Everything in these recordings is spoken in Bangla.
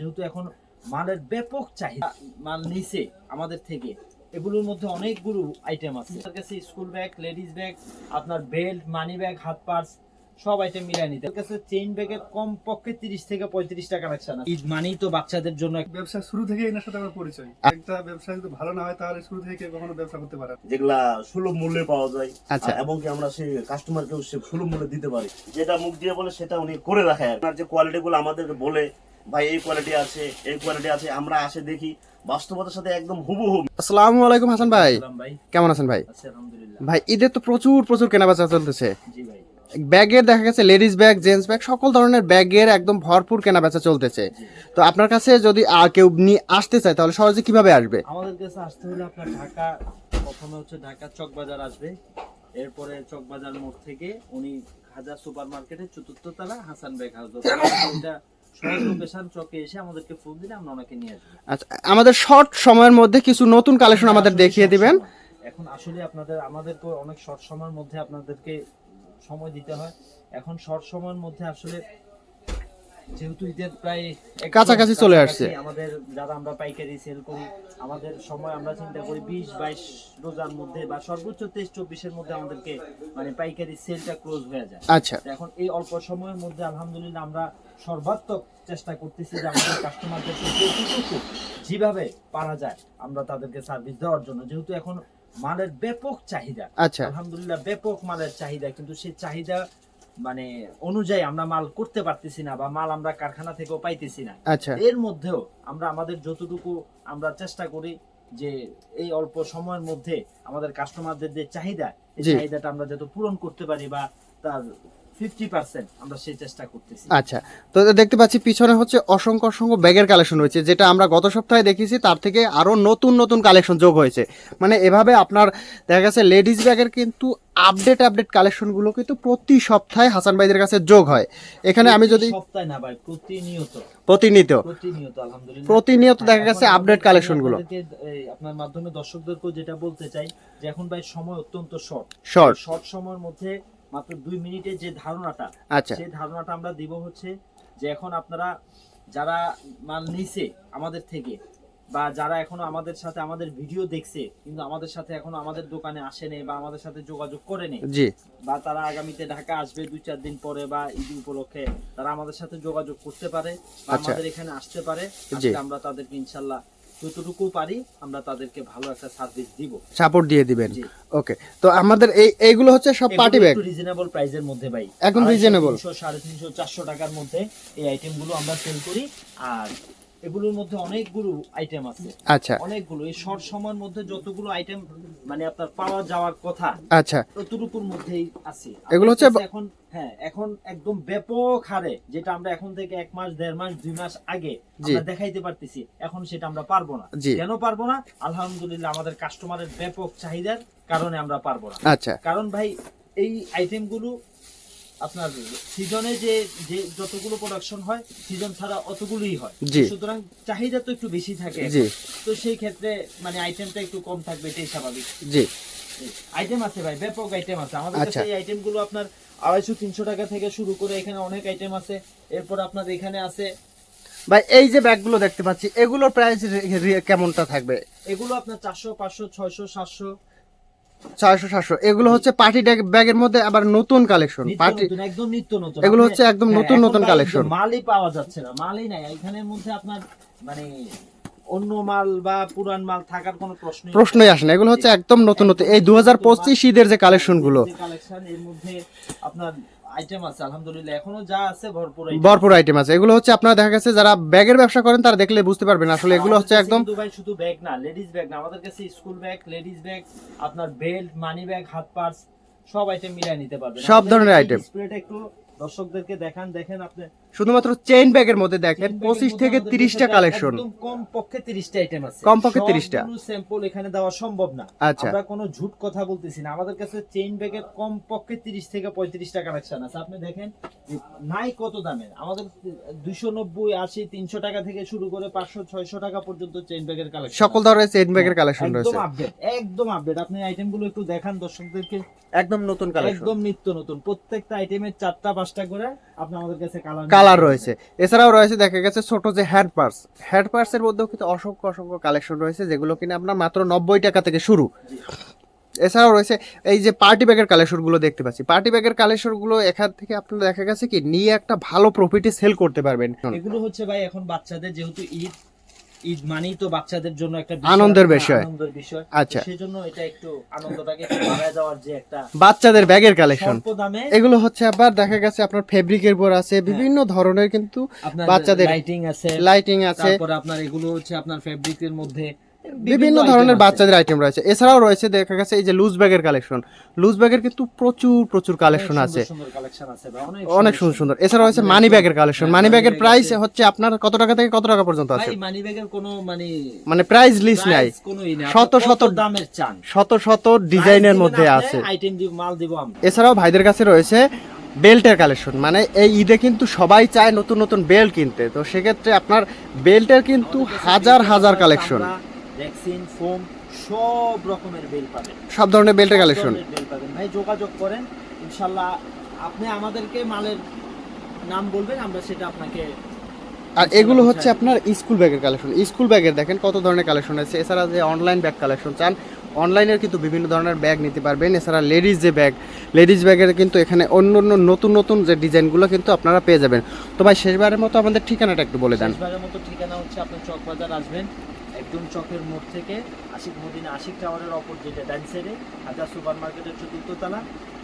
যেহেতু এখন মালের ব্যাপক চাহিদা মাল নিচে আমাদের থেকে। এগুলোর মধ্যে অনেকগুলো আইটেম আছে। তার কাছে স্কুল ব্যাগ লেডিস ব্যাগ আপনার বেল্ট মানি ব্যাগ হাত পার্স সব আইটেম মিলাই নিতে। তার কাছে চেইন ব্যাগের কম পক্ষে তিরিশ থেকে পঁয়ত্রিশ টাকা কালেকশন আছে ঈদ মানেই তো বাচ্চাদের জন্য ব্যবসা শুরু থেকে এনার সাথে আমার পরিচয়। একটা ব্যবসা যদি ভালো না হয় তাহলে শুরু থেকে কখনো ব্যবসা করতে পারে যেগুলা সুলভ মূল্যে পাওয়া যায়। আচ্ছা। এবং কি আমরা সেই কাস্টমারকেও সে সুলভ মূল্যে দিতে পারি। যেটা মুখ দিয়ে বলে সেটা উনি করে রাখে। আর আপনার যে কোয়ালিটি গুলো আমাদের বলে ভাই এই কোয়ালিটি আছে এই কোয়ালিটি আছে আমরা আসে দেখি। বাস্তবতার সাথে একদম হুবহু। আসসালামু আলাইকুম হাসান ভাই। কেমন আছেন ভাই? আলহামদুলিল্লাহ। ভাই ঈদের তো প্রচুর প্রচুর কেনাবেচা চলতেছে। জি ভাই। ব্যাগের দেখা গেছে লেডিস ব্যাগ জেন্টস ব্যাগ সকল ধরনের ব্যাগের একদম ভরপুর কেনাবেচা চলতেছে। তো আপনার কাছে যদি কেউ নিয়ে আসতে চায় তাহলে সহজে কীভাবে আসবে? আমাদের কাছে আসতে হলে আপনার ঢাকা প্রথমে হচ্ছে ঢাকা চকবাজার আসবে। এরপরে চকবাজার মোড় থেকে উনি হাজার সুপার মার্কেটের চতুর্থ তলা হাসান বেগ হাউস এটা সহজ লোকেশন চকে এসে আমাদেরকে ফোন দিলে আমরা ওনাকে নিয়ে আচ্ছা আমাদের শর্ট সময়ের মধ্যে কিছু নতুন কালেকশন আমাদের দেখিয়ে দিবেন। এখন আসলে আপনাদের আমাদের তো অনেক শর্ট সময়ের মধ্যে আপনাদেরকে সময় দিতে হয়। এখন শর্ট সময়ের মধ্যে আসলে যেহেতু ঈদের প্রায় কাছাকাছি চলে আসছে। আমাদের যারা আমরা পাইকারি সেল করি আমাদের সময় আমরা চিন্তা করি বিশ বাইশ রোজার মধ্যে বা সর্বোচ্চ তেইশ চব্বিশের মধ্যে আমাদেরকে মানে পাইকারি সেলটা ক্লোজ হয়ে যায়। আচ্ছা। এখন এই অল্প সময়ের মধ্যে আলহামদুলিল্লাহ আমরা সর্বাত্মক চেষ্টা করতেছি যে আমাদের কাস্টমারদেরকে যতটুকু যেভাবে পারা যায় আমরা তাদেরকে সার্ভিস দেওয়ার জন্য। যেহেতু এখন মালের ব্যাপক চাহিদা আচ্ছা। আলহামদুলিল্লাহ ব্যাপক মালের চাহিদা কিন্তু সেই চাহিদা মানে অনুযায়ী আমরা মাল করতে পারতেছি না বা মাল আমরা কারখানা থেকেও পাইতেছি না। আচ্ছা। এর মধ্যেও আমরা আমাদের যতটুকু আমরা চেষ্টা করি যে এই অল্প সময়ের মধ্যে আমাদের কাস্টমারদের যে চাহিদা এই চাহিদাটা আমরা যত পূরণ করতে পারি বা তার আমরা সেই চেষ্টা করতেছি। আচ্ছা তো দেখতে পাচ্ছি পিছনে হচ্ছে অসংখ্য অসংখ্য ব্যাগের কালেকশন রয়েছে যেটা আমরা গত সপ্তাহে দেখেছি তার থেকে আরও নতুন নতুন কালেকশন যোগ হয়েছে। মানে এভাবে আপনার দেখা গেছে লেডিস ব্যাগের কিন্তু আপডেট আপডেট কালেকশনগুলো কিন্তু প্রতি সপ্তাহে হাসান ভাইদের কাছে যোগ হয়। এখানে আমি যদি সপ্তাহে না ভাই প্রতিনিয়ত। প্রতিনিয়ত। প্রতিনিয়ত আলহামদুলিল্লাহ। প্রতিনিয়ত দেখা গেছে আপডেট কালেকশনগুলো আপনার মাধ্যমে দর্শকদেরকেও যেটা বলতে চাই যে এখন ভাই সময় অত্যন্ত শর্ট শর্ট শর্ট সময়ের মধ্যে মাত্র দুই মিনিটের যে ধারণাটা আচ্ছা সেই ধারণাটা আমরা দিব হচ্ছে যে এখন আপনারা যারা মাল নিছে আমাদের থেকে বা যারা এখনও আমাদের সাথে আমাদের ভিডিও দেখছে কিন্তু আমাদের সাথে এখনও আমাদের দোকানে আসেনি বা আমাদের সাথে যোগাযোগ করেনি জি বা তারা আগামীতে ঢাকা আসবে দুই চার দিন পরে বা ঈদ উপলক্ষে তারা আমাদের সাথে যোগাযোগ করতে পারে বা আচ্ছা। আমাদের এখানে আসতে পারে। আমরা তাদেরকে ইনশাল্লাহ যতটুকু পারি আমরা তাদেরকে ভালো একটা সার্ভিস দিব। সাপোর্ট দিয়ে দিবেন। ওকে তো আমাদের এই এইগুলো হচ্ছে সব পার্টি ব্যাগ রিজনেবল প্রাইসের মধ্যে ভাই। এখন রিজনেবল সাড়ে তিনশো চারশো টাকার মধ্যে এই আইটেমগুলো আমরা সেল করি। আর এগুলোর মধ্যে অনেকগুলো আইটেম আছে। আচ্ছা। অনেকগুলো। এই শর্ট সময়ের মধ্যে যতগুলো আইটেম মানে আপনার পাওয়া যাওয়ার কথা আচ্ছা। ততটুকুর মধ্যেই আছে। এগুলো হচ্ছে এখন হ্যাঁ এখন একদম ব্যাপক হারে যেটা আমরা এখন থেকে এক মাস দেড় মাস দুই মাস আগে আমরা দেখাইতে পারতেছি এখন সেটা আমরা পারব না। কেন পারব না? আলহামদুলিল্লাহ আমাদের কাস্টমারের ব্যাপক চাহিদার কারণে আমরা পারব না। আচ্ছা। কারণ ভাই এই আইটেমগুলো আপনার সিজনে যে যে যতগুলো প্রোডাকশন হয় সিজন ছাড়া অতগুলোই হয়। সুতরাং চাহিদা তো একটু বেশি থাকে তো সেই ক্ষেত্রে মানে আইটেমটা একটু কম থাকবে এটাই স্বাভাবিক। জি। আইটেম আছে ভাই ব্যাপক আইটেম আছে। আমাদের আচ্ছা। কাছে এই আইটেমগুলো আপনার আড়াইশো তিনশো টাকা থেকে শুরু করে এখানে অনেক আইটেম আছে। এরপর আপনার এখানে আছে ভাই এই যে ব্যাগগুলো দেখতে পাচ্ছি এগুলোর প্রাইস কেমনটা থাকবে? এগুলো আপনার চারশো পাঁচশো ছয়শো সাতশো। ছয়শো সাতশো। এগুলো হচ্ছে পার্টি ব্যাগের মধ্যে আবার নতুন কালেকশন পার্টি একদম নিত্য নতুন। এগুলো হচ্ছে একদম হ্যাঁ, নতুন নতুন কালেকশন মালই পাওয়া যাচ্ছে না মালই নাই। এখানের মধ্যে আপনার মানে অন্য মাল বা পুরান মাল থাকার কোনো প্রশ্ন প্রশ্নই আসে না। এগুলো হচ্ছে একদম নতুন নতুন। এই দু হাজার পঁচিশ ঈদের যে কালেকশনগুলো। কালেকশন এর মধ্যে আপনার আইটেম আছে আলহামদুলিল্লাহ। এখনও যা আছে ভরপুর ভরপুর আইটেম আছে। এগুলো হচ্ছে আপনারা দেখা গেছে যারা ব্যাগের ব্যবসা করেন তারা দেখলে বুঝতে পারবেন আসলে এগুলো হচ্ছে একদম দুবাই শুধু ব্যাগ না লেডিস ব্যাগ না। আমাদের কাছে স্কুল ব্যাগ লেডিস ব্যাগ আপনার বেল্ট মানি ব্যাগ হাত পার্স সব আইটেম মিলাই নিতে পারবেন। সব ধরনের আইটেম। একটু দর্শকদেরকে দেখান দেখেন আপনি। শুধুমাত্র চেইন ব্যাগের মধ্যে দেখেন পঁচিশ থেকে তিরিশটা কালেকশন একদম কম পক্ষে 30টা আইটেম আছে। কমপক্ষে 30টা। স্যাম্পল এখানে দেওয়া সম্ভব না। আচ্ছা। আমরা কোনো ঝুট কথা বলতেছি না। আমাদের কাছে চেইন ব্যাগের কম পক্ষে 30 থেকে 35টা কালেকশন আছে। আপনি দেখেন নাই কত দামের আমাদের 290 80 300 টাকা থেকে শুরু করে 500 600 টাকা পর্যন্ত চেইন ব্যাগের কালেকশন সকল ধরনের চেইন ব্যাগের কালেকশন একদম রয়েছে। আপডেট একদম আপডেট আপনি আইটেমগুলো একটু দেখান দর্শকদেরকে। একদম নতুন কালেকশন একদম নিত্য নতুন। প্রত্যেকটা আইটেমের চারটা পাঁচটা করে আপনি আমাদের কাছে কালার কালার রয়েছে। এছাড়াও রয়েছে, দেখা গেছে ছোট যে হ্যান্ড পার্স হ্যান্ড পার্সের মধ্যেও কিন্তু অসংখ্য অসংখ্য কালেকশন রয়েছে, যেগুলো কিনা আপনার মাত্র নব্বই টাকা থেকে শুরু। এছাড়াও রয়েছে এই যে পার্টি ব্যাগের কালেকশনগুলো দেখতে পাচ্ছি। পার্টি ব্যাগের কালেকশনগুলো এখান থেকে আপনার দেখা গেছে কি, নিয়ে একটা ভালো প্রফিটে সেল করতে পারবেন। এগুলো হচ্ছে ভাই এখন বাচ্চাদের যেহেতু ঈদ ঈদ মানেই তো বাচ্চাদের জন্য একটা আনন্দের বিষয়। আনন্দের বিষয় আচ্ছা। সেজন্য এটা একটু আনন্দটাকে বাড়ায় যাওয়ার যে একটা বাচ্চাদের ব্যাগের কালেকশন এগুলো হচ্ছে আবার দেখা গেছে আপনার ফেব্রিকের উপর আছে বিভিন্ন ধরনের কিন্তু বাচ্চাদের লাইটিং আছে লাইটিং আছে তারপর আপনার এগুলো হচ্ছে আপনার ফেব্রিকের মধ্যে বিভিন্ন ধরনের বাচ্চাদের আইটেম রয়েছে। এছাড়াও রয়েছে দেখা গেছে এই যে লুজ ব্যাগের কালেকশন লুজ ব্যাগের কিন্তু প্রচুর প্রচুর কালেকশন আছে। অনেক সুন্দর সুন্দর এছাড়া রয়েছে মানি ব্যাগের কালেকশন মানি ব্যাগের প্রাইস হচ্ছে আপনার কত টাকা থেকে কত টাকা পর্যন্ত আছে? মানি ব্যাগের কোনো মানে মানে প্রাইস লিস্ট নেই। শত শত দামের চান? শত শত ডিজাইনের মধ্যে আছে। আইটেম দিব মাল দিব আমরা। এছাড়াও ভাইদের কাছে রয়েছে বেল্টের কালেকশন মানে এই ঈদে কিন্তু সবাই চায় নতুন নতুন বেল্ট কিনতে। তো সেক্ষেত্রে আপনার বেল্টের কিন্তু হাজার হাজার কালেকশন ভ্যাকসিন ফোম সব রকমের বেল পাবেন। সব ধরনের বেল্টের কালেকশন বেল পাবেন। ভাই যোগাযোগ করেন ইনশাআল্লাহ আপনি আমাদেরকে মালের নাম বলবেন আমরা সেটা আপনাকে আর এগুলো হচ্ছে আপনার স্কুল ব্যাগের কালেকশন স্কুল ব্যাগের দেখেন কত ধরনের কালেকশন আছে। এছাড়া যে অনলাইন ব্যাগ কালেকশন চান অনলাইনের কিন্তু বিভিন্ন ধরনের ব্যাগ নিতে পারবেন। এছাড়া লেডিস যে ব্যাগ লেডিস ব্যাগের কিন্তু এখানে অন্য অন্য নতুন নতুন যে ডিজাইনগুলো কিন্তু আপনারা পেয়ে যাবেন। তো ভাই শেষবারের মতো আমাদের ঠিকানাটা একটু বলে দেন। শেষবারের মতো ঠিকানা হচ্ছে আপনার চক বাজার আসবেন। একদম চকের মোড় থেকে আশিক মদিনা আশিক টাওয়ারের অপর যেটা ডান সাইডে হাজার সুপার মার্কেটের চতুর্থ তলা।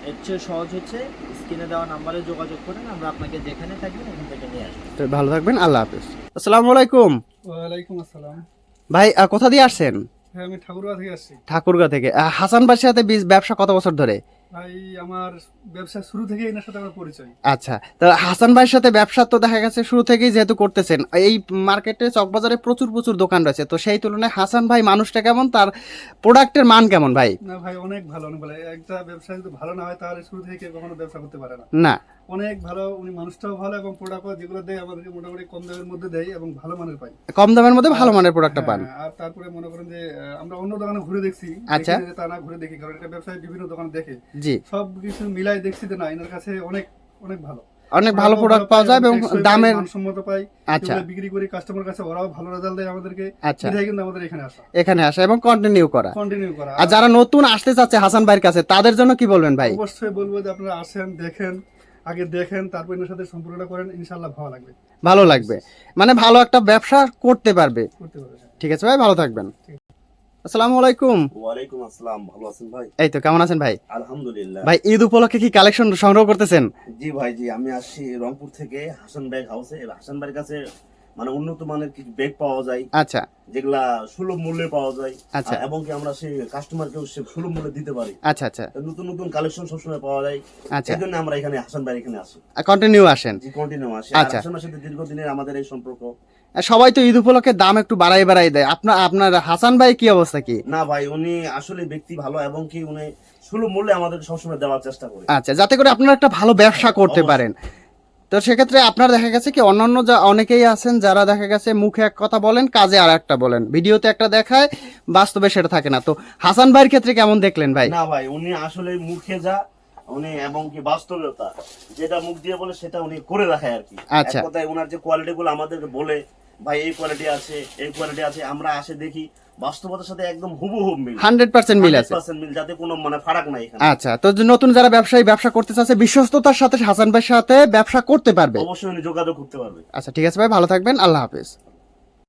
এর চেয়ে সহজ হচ্ছে স্ক্রিনে দেওয়া নাম্বারে যোগাযোগ করেন আমরা আপনাকে যেখানে থাকবেন ওখান থেকে নিয়ে আসব। তো ভালো থাকবেন আল্লাহ হাফিজ। আসসালামু আলাইকুম। ওয়ালাইকুম আসসালাম। ভাই আহ, কোথা দিয়ে আসছেন? হ্যাঁ আমি ঠাকুরবা থেকে আসছি। ঠাকুরগাঁ থেকে। আহ, হাসান বাসির সাথে বীজ ব্যবসা কত বছর ধরে? ভাই আমার ব্যবসা শুরু থেকে এনার সাথে আমার পরিচয়। আচ্ছা তো হাসান ভাইয়ের সাথে ব্যবসা তো দেখা গেছে শুরু থেকেই যেহেতু করতেছেন এই মার্কেটে চকবাজারে প্রচুর প্রচুর দোকান রয়েছে তো সেই তুলনায় হাসান ভাই মানুষটা কেমন তার প্রোডাক্টের মান কেমন ভাই? না ভাই অনেক ভালো অনেক ভালো। একটা ব্যবসা যদি ভালো না হয় তাহলে শুরু থেকে কখনো ব্যবসা করতে পারে না। না। অনেক ভালো উনি মানুষটাও ভালো এবং প্রোডাক্টও যেগুলো দেয় আমাদেরকে মোটামুটি কম দামের মধ্যে দেয় এবং ভালো মানের পাই কম দামের মধ্যে ভালো মানের প্রোডাক্টটা পান। হ্যাঁ, আর তারপরে মনে করেন যে আমরা অন্য দোকানে ঘুরে দেখছি আচ্ছা। তা না ঘুরে দেখি কারণ এটা ব্যবসায় বিভিন্ন দোকানে দেখে। জি। সব কিছু মিলাই দেখছি যে না এনার কাছে অনেক অনেক ভালো। অনেক ভালো প্রোডাক্ট পাওয়া যায় এবং দামের মানসম্মত পাই। আচ্ছা। বিক্রি করি কাস্টমার কাছে ওরাও ভালো রেজাল্ট দেয় আমাদেরকে। আচ্ছা। এটাই কিন্তু আমাদের এখানে আসা। এখানে আসা এবং কন্টিনিউ করা। কন্টিনিউ করা। আর যারা নতুন আসতে চাচ্ছে হাসান ভাইয়ের কাছে তাদের জন্য কি বলবেন ভাই? অবশ্যই বলব যে আপনারা আসেন দেখেন আগে দেখেন তারপর এনার সাথে সম্পর্কটা করেন ইনশাল্লাহ ভালো লাগবে। ভালো লাগবে। মানে ভালো একটা ব্যবসা করতে পারবে। করতে পারবে। ঠিক আছে ভাই ভালো থাকবেন। আসসালামু আলাইকুম। ওয়ালাইকুম আসসালাম ভালো আছেন ভাই? এই তো কেমন আছেন ভাই? আলহামদুলিল্লাহ। ভাই ঈদ উপলক্ষে কি কালেকশন সংগ্রহ করতেছেন? জি ভাই জি আমি আসছি রংপুর থেকে হাসান ব্যাগ হাউসে হাসান ভাইয়ের কাছে মানে উন্নত মানের কিছু ব্যাগ পাওয়া যায় আচ্ছা। যেগুলা সুলভ মূল্যে পাওয়া যায় আচ্ছা। এবং কি আমরা সেই কাস্টমারকেও সে সুলভ মূল্যে দিতে পারি। আচ্ছা আচ্ছা। নতুন নতুন কালেকশন সবসময় পাওয়া যায়। আচ্ছা। এই জন্য আমরা এখানে হাসান ভাই এখানে আসি। কন্টিনিউ আসেন। জি কন্টিনিউ আসি। আচ্ছা। আর হাসানের সাথে দীর্ঘদিনের আমাদের এই সম্পর্ক। সবাই তো ঈদ উপলক্ষে দাম একটু বাড়াই বাড়াই দেয়। আপনার আপনার হাসান ভাই কি অবস্থা কি? না ভাই উনি আসলে ব্যক্তি ভালো এবং কি উনি সুলভ মূল্যে আমাদের সবসময় দেওয়ার চেষ্টা করে। আচ্ছা যাতে করে আপনারা একটা ভালো ব্যবসা করতে পারেন। তো সেক্ষেত্রে আপনার দেখা গেছে কি অন্যান্য যা অনেকেই আছেন যারা দেখা গেছে মুখে এক কথা বলেন কাজে আর একটা বলেন। ভিডিওতে একটা দেখায় বাস্তবে সেটা থাকে না। তো হাসান ভাইয়ের ক্ষেত্রে কেমন দেখলেন ভাই? না ভাই উনি আসলে মুখে যা উনি এবং কি বাস্তবতা যেটা মুখ দিয়ে বলে সেটা উনি করে রাখে আর কি। আচ্ছা। কথায় ওনার যে কোয়ালিটি গুলো আমাদেরকে বলে ভাই এই কোয়ালিটি আছে এই কোয়ালিটি আছে আমরা আসে দেখি বাস্তবতার সাথে একদম হুবহু মিল। হান্ড্রেড পার্সেন্ট মিল আছে। 100% মিল যাতে কোনো মানে ফারাক নাই এখানে। আচ্ছা তো নতুন যারা ব্যবসায়ী ব্যবসা করতে চাচ্ছে বিশ্বস্ততার সাথে হাসান ভাইয়ের সাথে ব্যবসা করতে পারবে? অবশ্যই যোগাযোগ করতে পারবে। আচ্ছা ঠিক আছে ভাই ভালো থাকবেন আল্লাহ হাফেজ।